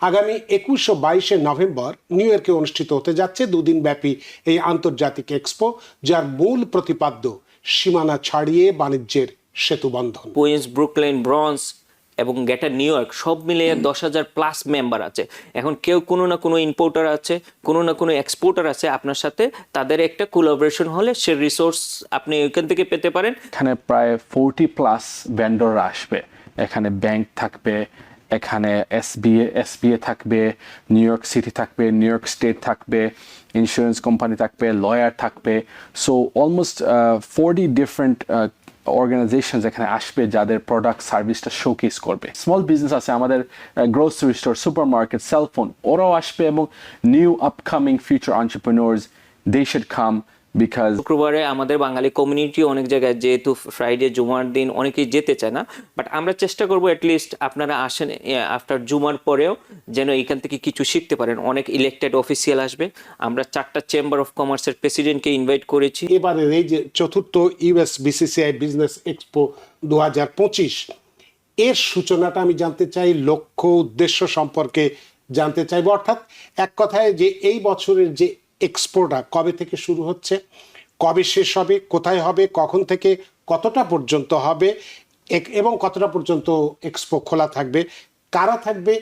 আগামী একুশ ও বাইশে নভেম্বর নিউ ইয়র্কে অনুষ্ঠিত হতে যাচ্ছে দুদিন ব্যাপী এই আন্তর্জাতিক এক্সপো যার মূল প্রতিপাদ্য সীমানা ছাড়িয়ে বাণিজ্যের সেতু বন্ধন। কুইন্স ব্রুকলেন ব্রঞ্জ এবং গেটার নিউ ইয়র্ক সব মিলিয়ে দশ হাজার প্লাস মেম্বার আছে। এখন কেউ কোনো না কোনো ইম্পোর্টার আছে কোনো না কোনো এক্সপোর্টার আছে আপনার সাথে। তাদের একটা কোলাবোরেশন হলে সে রিসোর্স আপনি ওইখান থেকে পেতে পারেন। এখানে প্রায় ফোরটি প্লাস ভেন্ডররা আসবে। এখানে ব্যাংক থাকবে এখানে এসবিএ এসবিএ থাকবে নিউ ইয়র্ক সিটি থাকবে নিউ ইয়র্ক স্টেট থাকবে ইন্স্যুরেন্স কোম্পানি থাকবে লয়ার থাকবে। So almost forty different organisations এখানে আসবে যাদের প্রোডাক্ট সার্ভিসটা শোকেস করবে। স্মল বিজনেস আছে আমাদের grocery store supermarket cellphone ওরাও আসবে এবং new upcoming future entrepreneurs they should come because শুক্রবারে আমাদের বাঙালি কমিউনিটি অনেক জায়গায় যেহেতু ফ্রাইডে জুমার দিন অনেকেই যেতে চায় না বাট আমরা চেষ্টা করব অ্যাটলিস্ট আপনারা আসেন আফটার জুমার পরেও যেন এখান থেকে কিছু শিখতে পারেন। অনেক ইলেক্টেড অফিসিয়াল আসবে। আমরা চারটা চেম্বার অফ কমার্সের প্রেসিডেন্টকে ইনভাইট করেছি। এবারের এই যে চতুর্থ ইউএস বিসিসিআই বিজনেস এক্সপো দু হাজার পঁচিশ এর সূচনাটা আমি জানতে চাই লক্ষ্য উদ্দেশ্য সম্পর্কে জানতে চাইব। অর্থাৎ এক কথায় যে এই বছরের যে এক্সপোটা কবে থেকে শুরু হচ্ছে, কবে শেষ হবে, কোথায় হবে, কখন থেকে কতটা পর্যন্ত হবে এবং কতটা পর্যন্ত এক্সপো খোলা থাকবে, কারা থাকবে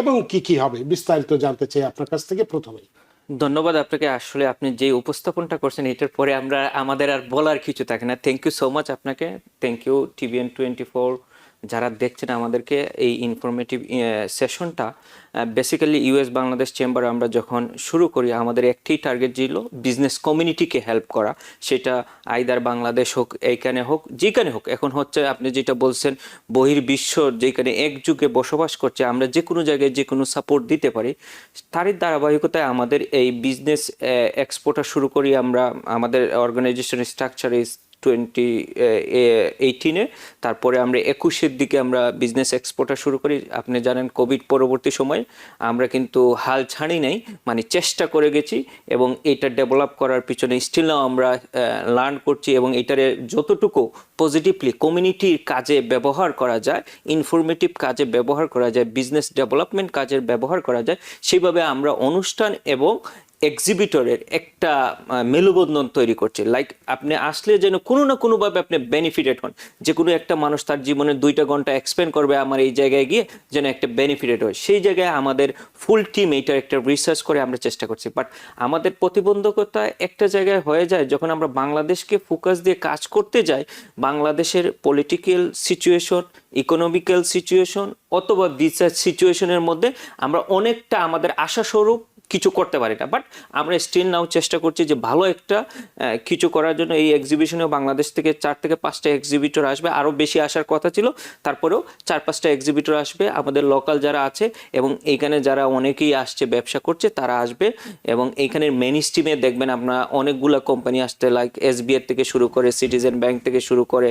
এবং কি কি হবে, বিস্তারিত জানতে চাই আপনার কাছ থেকে প্রথমেই। ধন্যবাদ আপনাকে। আসলে আপনি যে উপস্থাপনটা করছেন, এটার পরে আমরা, আমাদের আর বলার কিছু থাকে না। থ্যাংক ইউ সো মাচ আপনাকে। Thank you TVN twenty four যারা দেখছেন আমাদেরকে, এই ইনফরমেটিভ সেশনটা বেসিক্যালি ইউএস বাংলাদেশ চেম্বার আমরা যখন শুরু করি, আমাদের একটি টার্গেট ছিল বিজনেস কমিউনিটিকে হেল্প করা। সেটা আইদার বাংলাদেশ হোক, এইখানে হোক, যেখানে হোক। এখন হচ্ছে আপনি যেটা বলছেন, বহির্বিশ্ব যেখানে এক যুগে বসবাস করছে, আমরা যে কোনো জায়গায় যে কোনো সাপোর্ট দিতে পারি। তারই ধারাবাহিকতায় আমাদের এই বিজনেস এক্সপোর্টটা শুরু করি আমরা, আমাদের অর্গানাইজেশন স্ট্রাকচার টোয়েন্টি এইটিনে তারপরে আমরা একুশের দিকে আমরা বিজনেস এক্সপোর্টটা শুরু করি। আপনি জানেন কোভিড পরবর্তী সময় আমরা কিন্তু হাল ছাড়ি নাই মানে চেষ্টা করে গেছি এবং এটা ডেভেলপ করার পিছনে স্টিল নাও আমরা লার্ন করছি এবং এটারে যতটুকু পজিটিভলি কমিউনিটির কাজে ব্যবহার করা যায় ইনফরমেটিভ কাজে ব্যবহার করা যায় বিজনেস ডেভেলপমেন্ট কাজের ব্যবহার করা যায় সেইভাবে আমরা অনুষ্ঠান এবং এক্সিবিটরের একটা মেলুবন্ধন তৈরি করছে। লাইক আপনি আসলে যেন কোনো না কোনোভাবে আপনি বেনিফিটেড হন। যে কোনো একটা মানুষ তার জীবনে দুইটা ঘণ্টা এক্সপেন্ড করবে আমার এই জায়গায় গিয়ে যেন একটা বেনিফিটেড হয়। সেই জায়গায় আমাদের ফুল টিম এইটার একটা রিসার্চ করে আমরা চেষ্টা করছি। বাট আমাদের প্রতিবন্ধকতা একটা জায়গায় হয়ে যায় যখন আমরা বাংলাদেশকে ফোকাস দিয়ে কাজ করতে যাই, বাংলাদেশের পলিটিক্যাল সিচুয়েশন ইকোনমিক্যাল সিচুয়েশন অথবা ভিসা সিচুয়েশনের মধ্যে আমরা অনেকটা আমাদের আশাস্বরূপ কিছু করতে পারি না। বাট আমরা স্টিল নাও চেষ্টা করছি যে ভালো একটা কিছু করার জন্য। এই এক্সিবিশনে বাংলাদেশ থেকে চার থেকে পাঁচটা এক্সিবিটর আসবে। আরও বেশি আসার কথা ছিল। তারপরেও চার পাঁচটা এক্সিবিটর আসবে আমাদের লোকাল যারা আছে এবং এইখানে যারা অনেকেই আসছে, ব্যবসা করছে, তারা আসবে। এবং এইখানের মেন স্ট্রিমে দেখবেন আপনারা অনেকগুলো কোম্পানি আসতে লাইক এসবিআই থেকে শুরু করে সিটিজেন ব্যাংক থেকে শুরু করে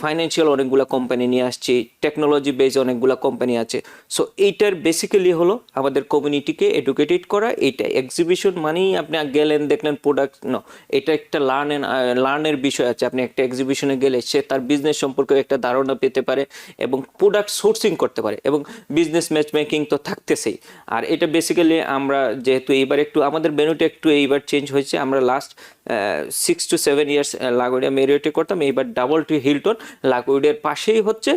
ফাইন্যান্সিয়াল অনেকগুলো কোম্পানি নিয়ে আসছি। টেকনোলজি বেস অনেকগুলো কোম্পানি আছে। সো এইটার বেসিক্যালি হলো আমাদের কমিউনিটিকে এডুকেটেড করা এইটা এক্সিবিশন মানেই আপনি গেলেন, দেখলেন প্রোডাক্ট ন এটা একটা লার্ন লার্নের বিষয় আছে। আপনি একটা এক্সিবিশনে গেলে সে তার বিজনেস সম্পর্কে একটা ধারণা পেতে পারে এবং প্রোডাক্ট সোর্সিং করতে পারে এবং বিজনেস ম্যাচ মেকিং তো থাকতেছেই। আর এটা বেসিক্যালি আমরা যেহেতু এইবার একটু, আমাদের মেনুটা একটু এইবার চেঞ্জ হয়েছে। আমরা last six to seven years LaGuardia মেরিওটে করতাম। এইবার ডাবল টু হিলটন লাগোডিয়ার পাশেই হচ্ছে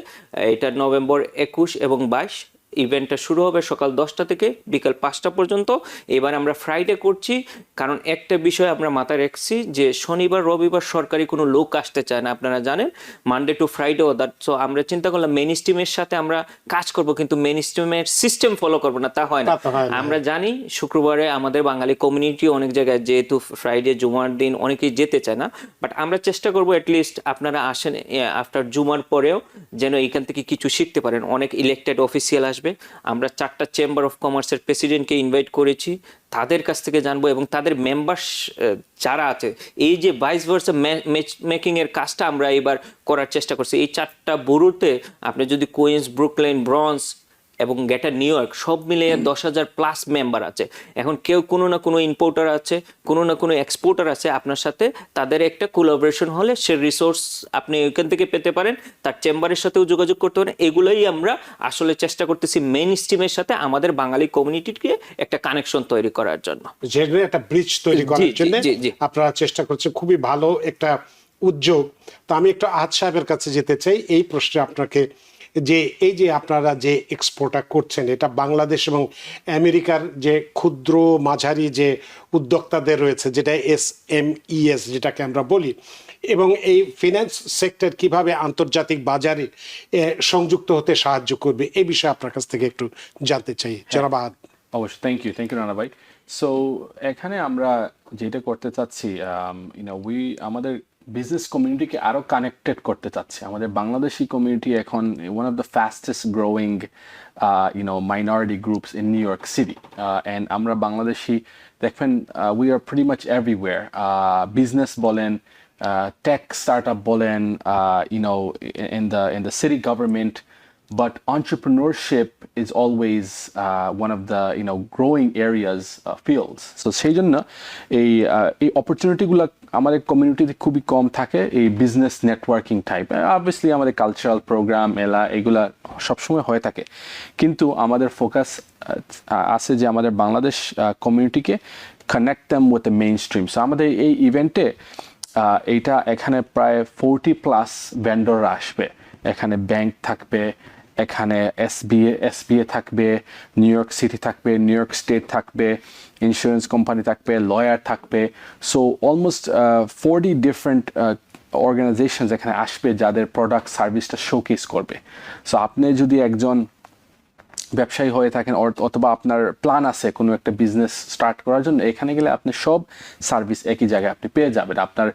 এটা নভেম্বর একুশ এবং বাইশ। ইভেন্টটা শুরু হবে সকাল দশটা থেকে বিকাল পাঁচটা পর্যন্ত। এবার আমরা ফ্রাইডে করছি কারণ একটা বিষয় আমরা মাথায় রাখছি যে শনিবার রবিবার সরকারি কোনো লোক আসতে চায় না আপনারা জানেন। Monday to Friday other so আমরা চিন্তা করলাম মেন স্ট্রিমের সাথে আমরা কাজ করব কিন্তু মেন স্ট্রিমের সিস্টেম ফলো করব না তা হয় না। আমরা জানি শুক্রবারে আমাদের বাঙালি কমিউনিটি অনেক জায়গায় যেহেতু ফ্রাইডে জুমার দিন অনেকেই যেতে চায় না বাট আমরা চেষ্টা করব অ্যাটলিস্ট আপনারা আসেন আফটার জুমার পরেও যেন এখান থেকে কিছু শিখতে পারেন। অনেক ইলেক্টেড অফিসিয়াল আসবে আমরা চারটা চেম্বার অফ কমার্সের প্রেসিডেন্টকে ইনভাইট করেছি, তাদের কাছ থেকে জানব এবং তাদের মেম্বার যারা আছে, এই যে ভাইস ভার্স মেকিংয়ের কাজটা আমরা এবার করার চেষ্টা করছি। এই চারটা বুরুতে আপনি যদি কোয়েন্স ব্রুকলেন ব্রঞ্জ এবং গ্রেটার নিউ ইয়র্ক সব মিলিয়ে দশ হাজার প্লাস মেম্বার আছে। এখন কেউ কোনো না কোনো ইম্পোর্টার আছে কোনো না কোনো এক্সপোর্টার আছে আপনার সাথে তাদের একটা কোলাবোরেশন হলে সে রিসোর্স আপনি ওইখান থেকে পেতে পারেন তার চেম্বারের সাথেও যোগাযোগ করতে পারেন। এগুলোই আমরা আসলে চেষ্টা করতেছি মেইন স্ট্রিমের সাথে আমাদের বাঙালি কমিউনিটিকে একটা কানেকশন তৈরি করার জন্য। যেখানে একটা ব্রিজ তৈরি করার জন্য জি, জি। আপনারা চেষ্টা করছেন খুবই ভালো একটা উদ্যোগ। তো আমি একটু আজ সাহেবের কাছে যেতে চাই এই প্রশ্নে আপনাকে যে এই যে আপনারা যে এক্সপোর্টটা করছেন এটা বাংলাদেশ এবং আমেরিকার যে ক্ষুদ্র মাঝারি যে উদ্যোক্তাদের রয়েছে যেটা এস এম ইএস যেটাকে আমরা বলি এবং এই ফিনান্স সেক্টর কীভাবে আন্তর্জাতিক বাজারে সংযুক্ত হতে সাহায্য করবে এই বিষয়ে আপনার কাছ থেকে একটু জানতে চাই। জনাব আহাদ। অবশ্যই thank you thank you Rana ভাই। সো এখানে আমরা যেটা করতে চাচ্ছি ইউনো উই আমাদের বিজনেস কমিউনিটিকে আরও কানেক্টেড করতে চাচ্ছে। আমাদের বাংলাদেশি কমিউনিটি এখন one of the fastest growing you know minority groups in New York City and আমরা বাংলাদেশি, দেখবেন we are pretty much everywhere business বলেন টেক স্টার্ট আপ বলেন you know in the in the city government but entrepreneurship is always uh, one of the you know growing areas uh, fields. So সেই জন্য এই uh, এই অপরচুনিটিগুলো আমাদের কমিউনিটিতে খুবই কম থাকে এই বিজনেস নেটওয়ার্কিং টাইপ অবভিয়াসলি আমাদের কালচারাল প্রোগ্রাম এলা এগুলা সবসময় হয়ে থাকে। কিন্তু আমাদের ফোকাস আছে যে আমাদের Bangladesh কমিউনিটিকে connect them with the mainstream so আমাদের এই ইভেন্টে এইটা এখানে প্রায় ফোরটি প্লাস ভেন্ডররা আসবে। এখানে ব্যাংক থাকবে এখানে এসবিএ এসবিএ থাকবে নিউ ইয়র্ক সিটি থাকবে নিউ ইয়র্ক স্টেট থাকবে ইন্স্যুরেন্স কোম্পানি থাকবে লয়ার থাকবে। So almost forty different organisations এখানে আসবে যাদের প্রোডাক্ট সার্ভিসটা শোকেস করবে। সো আপনি যদি একজন ব্যবসায়ী হয়ে থাকেন অথবা আপনার প্ল্যান আছে কোনো একটা বিজনেস স্টার্ট করার জন্য এখানে গেলে আপনি সব সার্ভিস একই জায়গায় আপনি পেয়ে যাবেন। আপনার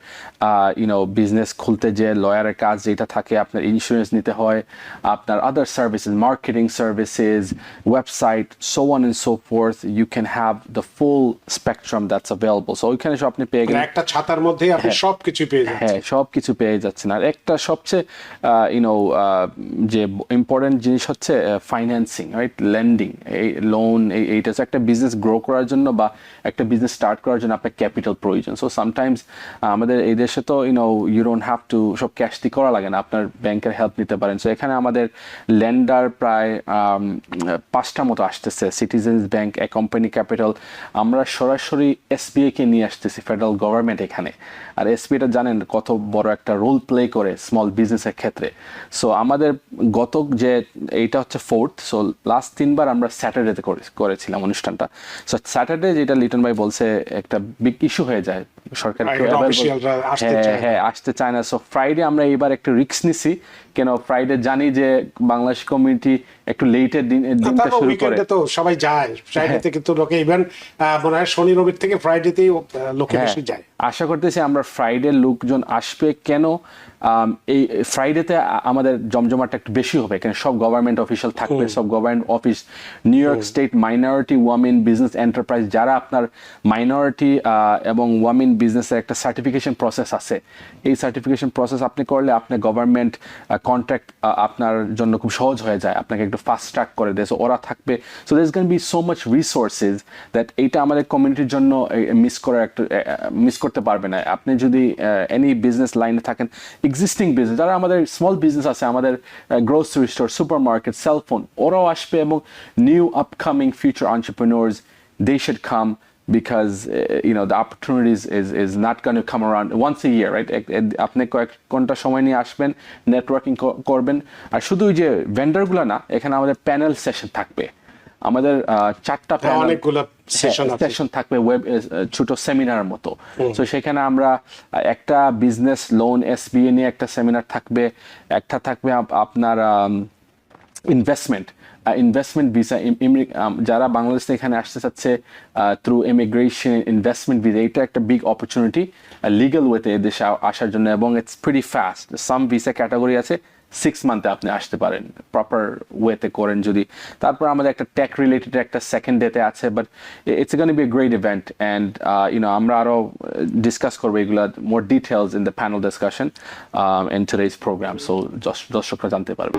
ইউনো বিজনেস খুলতে যে লয়ারের কাজ যেটা থাকে আপনার ইন্স্যুরেন্স নিতে হয় আপনার other services marketing services website so one and so forth you can have the full spectrum that's available so ওইখানে সব আপনি পেয়ে মানে গেলেন। একটা ছাতার মধ্যে আপনি সবকিছু পেয়ে যাচ্ছেন। হ্যাঁ সব কিছু পেয়ে যাচ্ছেন। আর একটা সবচেয়ে ইউনো যে ইম্পর্টেন্ট জিনিস হচ্ছে ফাইন্যান্সিং রাইট লেন্ডিং এই লোন এইটা একটা বিজনেস গ্রো করার জন্য বা একটা বিজনেস স্টার্ট করার জন্য আপনার ক্যাপিটাল প্রয়োজন। সো সামটাইমস আমাদের এই দেশে তো you know you don't have to সব ক্যাশ দিয়ে করা লাগে না, আপনার ব্যাংকের হেল্প নিতে পারেন। সো এখানে আমাদের লেন্ডার প্রায় পাঁচটা মতো আসতেছে সিটিজেন্স ব্যাংক এ কোম্পানি ক্যাপিটাল আমরা সরাসরি এসবিআই কে নিয়ে আসতেছি ফেডারেল গভর্নমেন্ট এখানে। আর এসবিআইটা জানেন কত বড় একটা রোল প্লে করে স্মল বিজনেসের ক্ষেত্রে। সো আমাদের গত যে, এইটা হচ্ছে ফোর্থ সো লাস্ট তিনবার আমরা স্যাটারডেতে করেছিলাম অনুষ্ঠানটা। সো স্যাটারডে যেটা লিটন ভাই বলছে, একটা বিগ ইস্যু হয়ে যায়। সরকার হ্যাঁ। হ্যাঁ আসতে চায় না। সো ফ্রাইডে আমরা এবার একটা রিস্ক নিছি। কেন? ফ্রাইডে জানি যে বাংলাদেশ কমিউনিটি একটু দিনটা শুরু করে। তো সবাই যায়। ফ্রাইডেতে কিন্তু লোকে ইভেন মনে হয় শনি রবির থেকে ফ্রাইডেতেই লোকে হ্যাঁ, বেশি যায়। আশা করতেছি আমরা ফ্রাইডে লোকজন আসবে। কেন? এই ফ্রাইডেতে আমাদের জমজমাটা একটু বেশি হবে। কেন? সব গভর্নমেন্ট অফিসিয়াল থাকবে। সব government office New York State minority women business enterprise যারা আপনার মাইনরিটি এবং ওয়ামেন বিজনেসের একটা সার্টিফিকেশন প্রসেস আছে। এই সার্টিফিকেশন প্রসেস আপনি করলে আপনার গভর্নমেন্ট কন্ট্রাক্ট আপনার জন্য খুব সহজ হয়ে যায়। আপনাকে একটু ফাস্ট ট্র্যাক করে দেয়। So, ওরা থাকবে। So this can be so much resources that এইটা আমাদের কমিউনিটির জন্য মিস করার একটা মিস করতে পারবে না। আপনি যদি এনি বিজনেস লাইনে থাকেন এক্সিস্টিং বিজনেস যারা আমাদের স্মল বিজনেস আছে, আমাদের grocery store supermarket cellphone ওরাও আসবে এবং new upcoming future entrepreneurs, they should come because uh, you know the opportunities is is not going to come around once a year right? আপনি কয়েক ঘণ্টা সময় নিয়ে আসবেন নেটওয়ার্কিং করবেন। আর শুধু যে ভেন্ডারগুলো না এখানে আমাদের প্যানেল সেশন থাকবে। আমাদের চারটা হ্যাঁ, অনেকগুলো session session থাকবে ওয়েব ছোট সেমিনার মতো। তো সেখানে আমরা একটা বিজনেস লোন এসবিএ নিয়ে একটা সেমিনার থাকবে। একটা থাকবে আপ- আপনার ইনভেস্টমেন্ট ইনভেস্টমেন্ট ভিসা যারা বাংলাদেশ এখানে আসতে চাচ্ছে থ্রু ইমিগ্রেশন ইনভেস্টমেন্ট ভিসা এটা একটা বিগ অপরচুনিটি লিগাল ওয়েতে দেশে আ- আসার জন্য, এবং it's pretty fast some visa category আছে সিক্স মান্থে আপনি আসতে পারেন প্রপার ওয়েতে করেন যদি। তারপর আমাদের একটা টেক রিলেটেড একটা সেকেন্ড ডেতে আছে but it's gonna be a great event and you know আমরা আরও ডিসকাস করব এগুলো more details in the panel discussion in today's program so দর্শকরা জানতে পারবে।